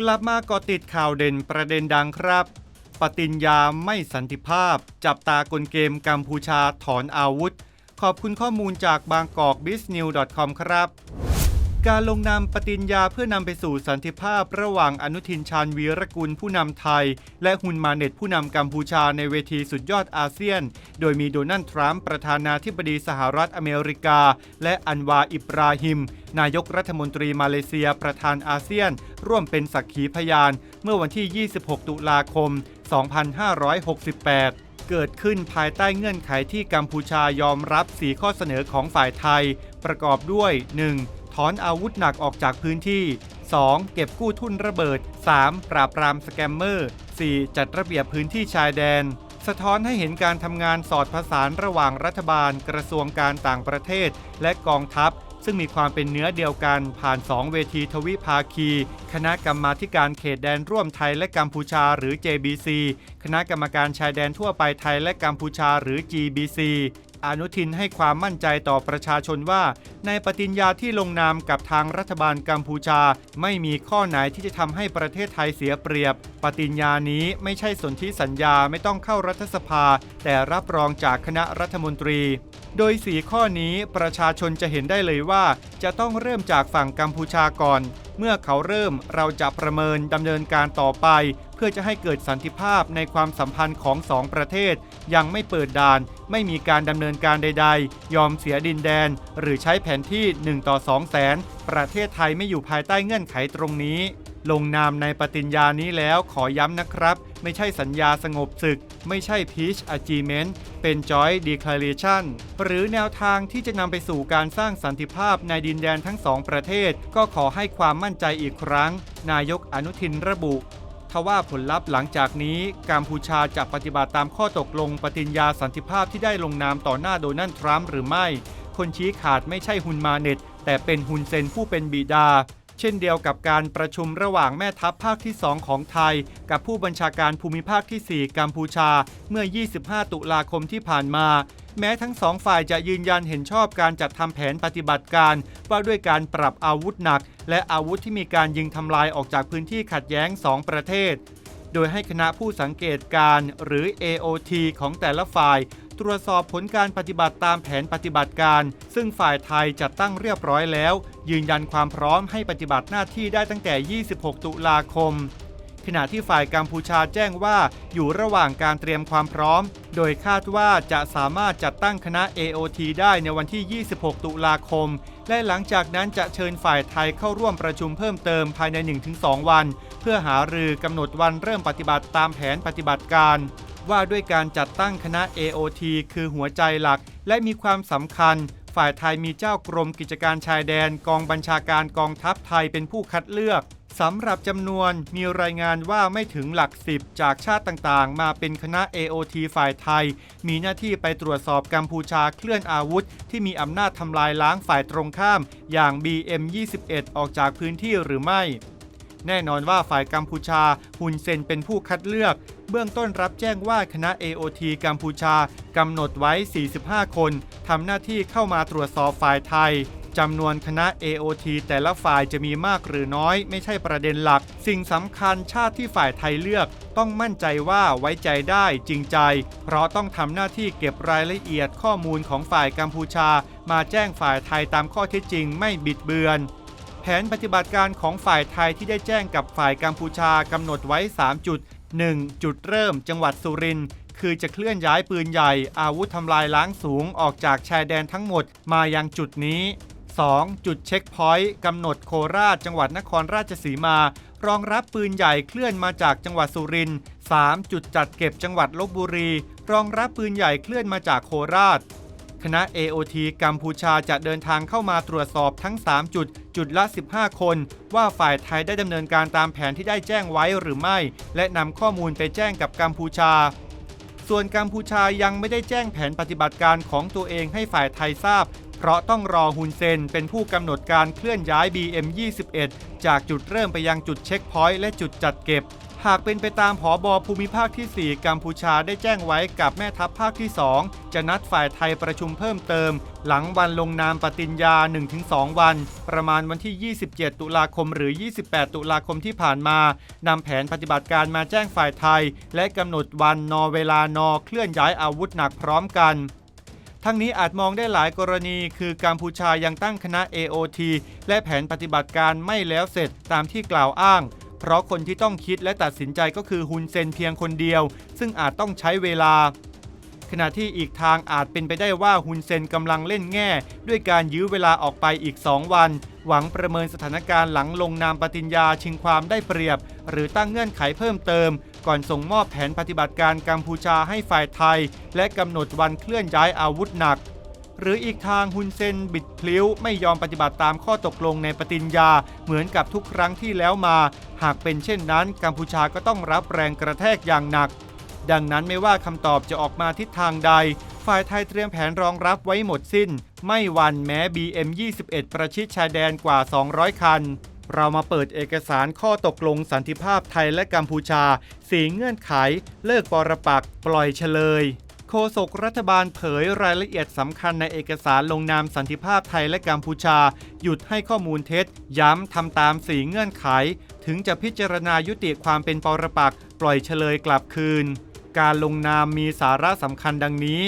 กลับมาก็ติดข่าวเด่นประเด็นดังครับ ปฏิญญาไม่สันติภาพ จับตากลเกมกัมพูชาถอนอาวุธ ขอบคุณข้อมูลจากบางกอก b i z n e w c o m ครับ การลงนามปฏิญญาเพื่อนำไปสู่สันติภาพระหว่างอนุทินชาญวีรกุลผู้นำไทย และฮุนมาเน็ตผู้นำกัมพูชาในเวทีสุดยอดอาเซียน โดยมีโดนัลด์ทรัมป์ประธานาธิบดีสหรัฐอเมริกา และอันวาอิบราฮิม นายกรัฐมนตรีมาเลเซียประธานอาเซียน ร่วมเป็นสักขีพยาน เมื่อวันที่ 26 ตุลาคม 2568เกิดขึ้นภายใต้เงื่อนไขที่กัมพูชายอมรับ 4 ข้อเสนอของฝ่ายไทย ประกอบด้วย 1. ถอนอาวุธหนักออกจากพื้นที่ 2. เก็บกู้ทุนระเบิด 3. ปราบปรามสแกมเมอร์ 4. จัดระเบียบพื้นที่ชายแดน สะท้อนให้เห็นการทำงานสอดผสานระหว่างรัฐบาล กระทรวงการต่างประเทศ และกองทัพ ซึ่งมีความเป็นเนื้อเดียวกันผ่าน 2 เวทีทวิภาคี คณะกรรมาการเขตแดนร่วมไทยและกัมพูชาหรือ JBC คณะกรรมการชายแดนทั่วไปไทยและกัมพูชาหรือ GBC อนุทินให้ความมั่นใจต่อประชาชนว่า ในปฏิญญาที่ลงนามกับทางรัฐบาลกัมพูชา ไม่มีข้อไหนที่จะทำให้ประเทศไทยเสียเปรียบ ปฏิญญานี้ไม่ใช่สนธิสัญญาไม่ต้องเข้ารัฐสภา แต่รับรองจากคณะรัฐมนตรี โดยสีข้อนี้ประชาชนจะเห็นได้เลยว่า จะต้องเริ่มจากฝั่งกัมพูชาก่อน เมื่อเขาเริ่มเราจะประเมินดำเนินการต่อไป เพื่อจะให้เกิดสันติภาพในความสัมพันธ์ของสองประเทศ ยังไม่เปิดด่าน ไม่มีการดำเนินการใด ๆ ยอมเสียดินแดน หรือใช้แผนที่ 1 ต่อ 2 แสน ประเทศไทยไม่อยู่ภายใต้เงื่อนไขตรงนี้ ลงนามในปฏิญญานี้แล้วขอย้ำนะครับ ไม่ใช่สัญญาสงบศึก ไม่ใช่ Peace Agreement เป็น Joint Declaration หรือแนวทางที่จะนำไปสู่การสร้างสันติภาพในดินแดนทั้งสองประเทศ ก็ขอให้ความมั่นใจอีกครั้ง นายกอนุทินระบุทว่าผลลัพธ์หลังจากนี้กัมพูชาจะปฏิบัติตามข้อตกลงปฏิญญาสันติภาพที่ได้ลงนามต่อหน้าโดนัลด์ทรัมป์หรือไม่ คนชี้ขาดไม่ใช่ฮุนมาเน็ตแต่เป็นฮุนเซนผู้เป็นบิดา เช่นเดียวกับการประชุมระหว่างแม่ทัพภาคที่ 2 ของไทย กับผู้บัญชาการภูมิภาคที่ 4 กัมพูชาเมื่อ 25 ตุลาคมที่ผ่านมา แม้ทั้งสองฝ่ายจะยืนยันเห็นชอบการจัดทำแผนปฏิบัติการ ว่าด้วยการปรับอาวุธหนัก และอาวุธที่มีการยิงทำลายออกจากพื้นที่ขัดแย้ง 2 ประเทศ โดยให้คณะผู้สังเกตการณ์หรือ AOT ของแต่ละฝ่าย ตรวจสอบผลการปฏิบัติตามแผนปฏิบัติการ ซึ่งฝ่ายไทยจัดตั้งเรียบร้อยแล้ว ยืนยันความพร้อมให้ปฏิบัติหน้าที่ได้ตั้งแต่ 26 ตุลาคม ขณะที่ฝ่ายกัมพูชาแจ้งว่าอยู่ระหว่างการเตรียมความพร้อม โดยคาดว่าจะสามารถจัดตั้งคณะ AOT ได้ในวันที่ 26 ตุลาคม และหลังจากนั้นจะเชิญฝ่ายไทยเข้าร่วมประชุมเพิ่มเติมภายใน 1-2 วัน เพื่อหารือกำหนดวันเริ่มปฏิบัติตามแผนปฏิบัติการ ว่าด้วยการจัดตั้งคณะ AOT คือหัวใจหลัก และมีความสำคัญ ฝ่ายไทยมีเจ้ากรมกิจการชายแดนกองบัญชาการกองทัพไทยเป็นผู้คัดเลือกสำหรับจำนวนมีรายงานว่าไม่ถึงหลักสิบจากชาติต่างๆ มาเป็นคณะ AOT ฝ่ายไทย มีหน้าที่ไปตรวจสอบกัมพูชาเคลื่อนอาวุธ ที่มีอำนาจทำลายล้างฝ่ายตรงข้าม อย่าง BM21 ออกจากพื้นที่หรือไม่ แน่นอนว่าฝ่ายกัมพูชาฮุนเซนเป็นผู้คัดเลือก เบื้องต้นรับแจ้งว่าคณะ AOT กัมพูชากำหนดไว้ 45 คนทำหน้าที่เข้ามาตรวจสอบฝ่ายไทยจำนวนคณะ AOT แต่ละฝ่ายจะมีมากหรือน้อย ไม่ใช่ประเด็นหลัก สิ่งสำคัญชาติที่ฝ่ายไทยเลือก ต้องมั่นใจว่าไว้ใจได้จริงใจ เพราะต้องทำหน้าที่เก็บรายละเอียดข้อมูลของฝ่ายกัมพูชา มาแจ้งฝ่ายไทยตามข้อเท็จจริงไม่บิดเบือน แผนปฏิบัติการของฝ่ายไทยที่ได้แจ้งกับฝ่ายกัมพูชากำหนดไว้ 3 จุด 1. จุดเริ่มจังหวัดสุรินทร์คือจะเคลื่อนย้ายปืนใหญ่ อาวุธทำลายล้างสูงออกจากชายแดนทั้งหมดมายังจุดนี้ 2. จุดเช็คพอยต์กำหนดโคราชจังหวัดนครราชสีมา รองรับปืนใหญ่เคลื่อนมาจากจังหวัดสุรินทร์ 3. จุดจัดเก็บจังหวัดลบบุรี รองรับปืนใหญ่เคลื่อนมาจากโคราช คณะ AOT กัมพูชาจะเดินทางเข้ามาตรวจสอบทั้ง 3 จุด จุดละ 15 คน ว่าฝ่ายไทยได้ดำเนินการตามแผนที่ได้แจ้งไว้หรือไม่ และนำข้อมูลไปแจ้งกับกัมพูชา ส่วนกัมพูชายังไม่ได้แจ้งแผนปฏิบัติการของตัวเองให้ฝ่ายไทยทราบ เพราะต้องรอฮุนเซนเป็นผู้กำหนดการเคลื่อนย้าย BM21 จากจุดเริ่มไปยังจุดเช็คพอยต์และจุดจัดเก็บ หากเป็นไปตามผอบอภูมิภาคที่ 4 กัมพูชาได้แจ้งไว้กับแม่ทัพภาคที่ 2 จะนัดฝ่ายไทยประชุมเพิ่มเติม หลังวันลงนามปฏิญญา 1-2 วัน ประมาณวันที่ 27 ตุลาคมหรือ 28 ตุลาคมที่ผ่านมานำแผนปฏิบัติการมาแจ้งฝ่ายไทย และกำหนดวันนอเวลานอเคลื่อนย้ายอาวุธหนักพร้อมกันทั้งนี้อาจมองได้หลายกรณีคือกัมพูชายังตั้งคณะ AOT และแผนปฏิบัติการไม่แล้วเสร็จตามที่กล่าวอ้าง เพราะคนที่ต้องคิดและตัดสินใจก็คือฮุนเซนเพียงคนเดียว ซึ่งอาจต้องใช้เวลา ขณะที่อีกทางอาจเป็นไปได้ว่าฮุนเซนกำลังเล่นแง่ ด้วยการยื้อเวลาออกไปอีก 2 วัน หวังประเมินสถานการณ์หลังลงนามปฏิญญาชิงความได้เปรียบ หรือตั้งเงื่อนไขเพิ่มเติม ก่อนส่งมอบแผนปฏิบัติการกัมพูชาให้ฝ่ายไทย และกำหนดวันเคลื่อนย้ายอาวุธหนัก หรืออีกทางฮุนเซนบิดพลิ้ว ไม่ยอมปฏิบัติตามข้อตกลงในปฏิญญาเหมือนกับทุกครั้งที่แล้วมา หากเป็นเช่นนั้นกัมพูชาก็ต้องรับแรงกระแทกอย่างหนัก ดังนั้นไม่ว่าคำตอบจะออกมาทิศทางใด ฝ่ายไทยเตรียมแผนรองรับไว้หมดสิ้น ไม่วันแม้ BM21 ประชิดชายแดนกว่า 200 คันเรามาเปิดเอกสารข้อตกลงสันติภาพไทยและกัมพูชา สีเงื่อนไข เลิกปรปักปล่อยเฉลย โฆษกรัฐบาลเผยรายละเอียดสำคัญในเอกสารลงนามสันติภาพไทยและกัมพูชา หยุดให้ข้อมูลเท็จ ย้ำทำตามสีเงื่อนไข ถึงจะพิจารณายุติความเป็นปรปักษ์ปล่อยเฉลยกลับคืน การลงนามมีสาระสำคัญดังนี้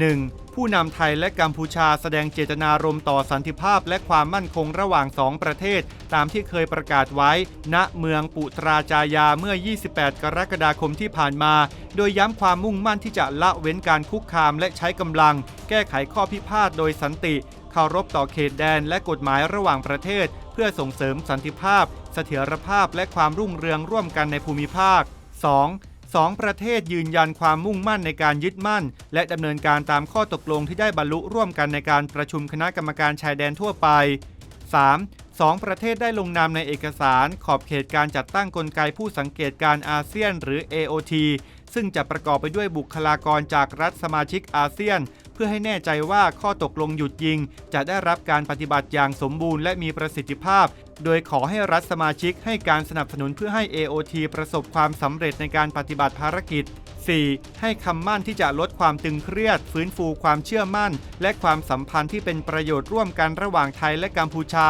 1. ผู้นำไทยและกัมพูชาแสดงเจตนารมณ์ต่อสันติภาพและความมั่นคงระหว่างสองประเทศ ตามที่เคยประกาศไว้ ณเมืองปุตราจายาเมื่อ 28 กรกฎาคมที่ผ่านมา โดยย้ำความมุ่งมั่นที่จะละเว้นการคุกคามและใช้กำลัง แก้ไขข้อพิพาทโดยสันติเคารพต่อเขตแดนและกฎหมายระหว่างประเทศ เพื่อส่งเสริมสันติภาพ เสถียรภาพและความรุ่งเรืองร่วมกันในภูมิภาค 2. สองประเทศยืนยันความมุ่งมั่นในการยึดมั่น และดำเนินการตามข้อตกลงที่ได้บรรลุร่วมกันในการประชุมคณะกรรมการชายแดนทั่วไป 3. สองประเทศได้ลงนามในเอกสารขอบเขตการจัดตั้งกลไกผู้สังเกตการอาเซียนหรือ AOT ซึ่งจะประกอบไปด้วยบุคลากรจากรัฐสมาชิกอาเซียน เพื่อให้แน่ใจว่าข้อตกลงหยุดยิง จะได้รับการปฏิบัติอย่างสมบูรณ์และมีประสิทธิภาพ โดยขอให้รัฐสมาชิกให้การสนับสนุนเพื่อให้ AOT ประสบความสำเร็จในการปฏิบัติภารกิจ 4. ให้คำมั่นที่จะลดความตึงเครียด ฟื้นฟูความเชื่อมั่น และความสัมพันธ์ที่เป็นประโยชน์ร่วมกันระหว่างไทยและกัมพูชา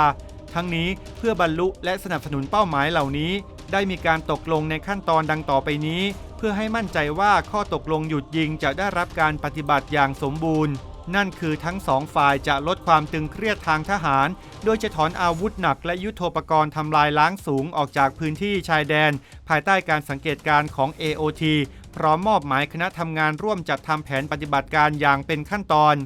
ทั้งนี้เพื่อบรรลุและสนับสนุนเป้าหมายเหล่านี้ ได้มีการตกลงในขั้นตอนดังต่อไปนี้ เพื่อให้มั่นใจว่าข้อตกลงหยุดยิงจะได้รับการปฏิบัติอย่างสมบูรณ์ นั่นคือทั้งสองฝ่ายจะลดความตึงเครียดทางทหาร โดยจะถอนอาวุธหนักและยุโทโธปกรณ์ทำลายล้างสูงออกจากพื้นที่ชายแดน ภายใต้การสังเกตการณ์ของ AOT พร้อมมอบหมายคณะทำงานร่วมจัดทำแผนปฏิบัติการอย่างเป็นขั้นตอน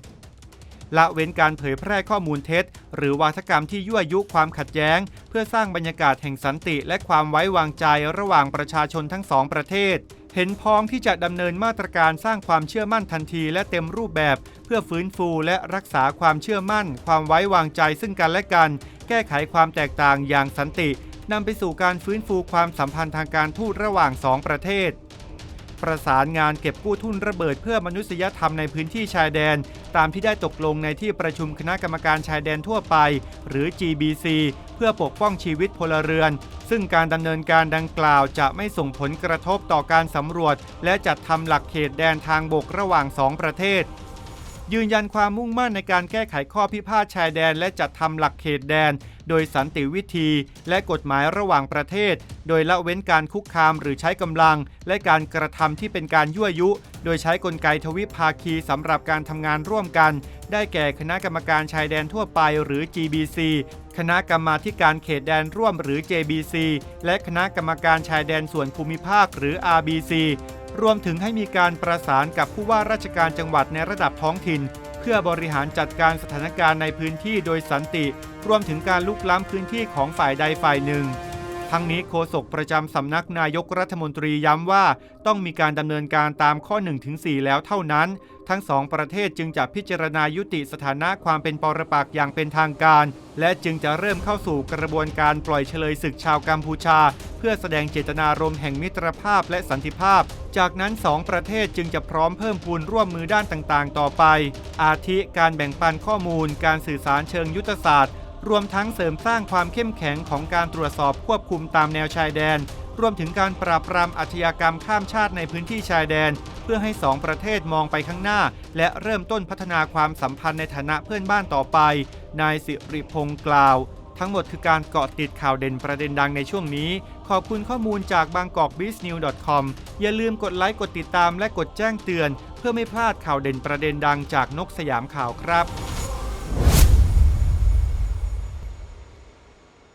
ละเว้นการเผยแพร่ข้อมูลเท็จ หรือวาทกรรมที่ยั่วยุความขัดแย้ง เพื่อสร้างบรรยากาศแห่งสันติ และความไว้วางใจระหว่างประชาชนทั้งสองประเทศ เห็นพ้องที่จะดำเนินมาตรการสร้างความเชื่อมั่นทันทีและเต็มรูปแบบ เพื่อฟื้นฟูและรักษาความเชื่อมั่น ความไว้วางใจซึ่งกันและกัน แก้ไขความแตกต่างอย่างสันตินำไปสู่การฟื้นฟูความสัมพันธ์ทางการทูตระหว่างสองประเทศ ประสานงานเก็บกู้ทุนระเบิดเพื่อมนุษยธรรมในพื้นที่ชายแดน ตามที่ได้ตกลงในที่ประชุมคณะกรรมการชายแดนทั่วไป หรือ GBC เพื่อปกป้องชีวิตพลเรือน ซึ่งการดำเนินการดังกล่าวจะไม่ส่งผลกระทบต่อการสำรวจ และจัดทำหลักเขตแดนทางบกระหว่างสองประเทศยืนยันความมุ่งมั่นในการแก้ไขข้อพิพาทชายแดน และจัดทำหลักเขตแดน โดยสันติวิธี และกฎหมายระหว่างประเทศ โดยละเว้นการคุกคามหรือใช้กำลัง และการกระทำที่เป็นการยั่วยุ โดยใช้กลไกทวิภาคีสำหรับการทำงานร่วมกัน ได้แก่คณะกรรมการชายแดนทั่วไปหรือ GBC คณะกรรมาการเขตแดนร่วมหรือ JBC และคณะกรรมการชายแดนส่วนภูมิภาคหรือ RBC รวมถึงให้มีการประสานกับผู้ว่าราชการจังหวัดในระดับท้องถิ่น เพื่อบริหารจัดการสถานการณ์ในพื้นที่โดยสันติรวมถึงการลุกล้ำพื้นที่ของฝ่ายใดฝ่ายหนึ่ง ทั้งนี้โฆษกประจำสำนักนายกรัฐมนตรีย้ำว่าต้องมีการดำเนินการตามข้อ 1-4 แล้วเท่านั้น ทั้งสองประเทศจึงจะพิจารณายุติสถานะความเป็นปรปักษ์อย่างเป็นทางการ และจึงจะเริ่มเข้าสู่กระบวนการปล่อยเฉลยศึกชาวกัมพูชา เพื่อแสดงเจตนารมณ์แห่งมิตรภาพและสันติภาพ จากนั้นสองประเทศจึงจะพร้อมเพิ่มพูนร่วมมือด้านต่างๆ ต่อไป อาทิการแบ่งปันข้อมูล การสื่อสารเชิงยุทธศาสตร์ รวมทั้งเสริมสร้างความเข้มแข็งของการตรวจสอบควบคุมตามแนวชายแดน รวมถึงการปราบปรามอาชญากรรมข้ามชาติในพื้นที่ชายแดน เพื่อให้สองประเทศมองไปข้างหน้า และเริ่มต้นพัฒนาความสัมพันธ์ในฐานะเพื่อนบ้านต่อไป นายสิริพงศ์กล่าว ทั้งหมดคือการเกาะติดข่าวเด่นประเด็นดังในช่วงนี้ ขอบคุณข้อมูลจากบางกอกบิสนิว .com อย่าลืมกดไลค์กดติดตามและกดแจ้งเตือน เพื่อไม่พลาดข่าวเด่นประเด็นดังจากนกสยามข่าวครับ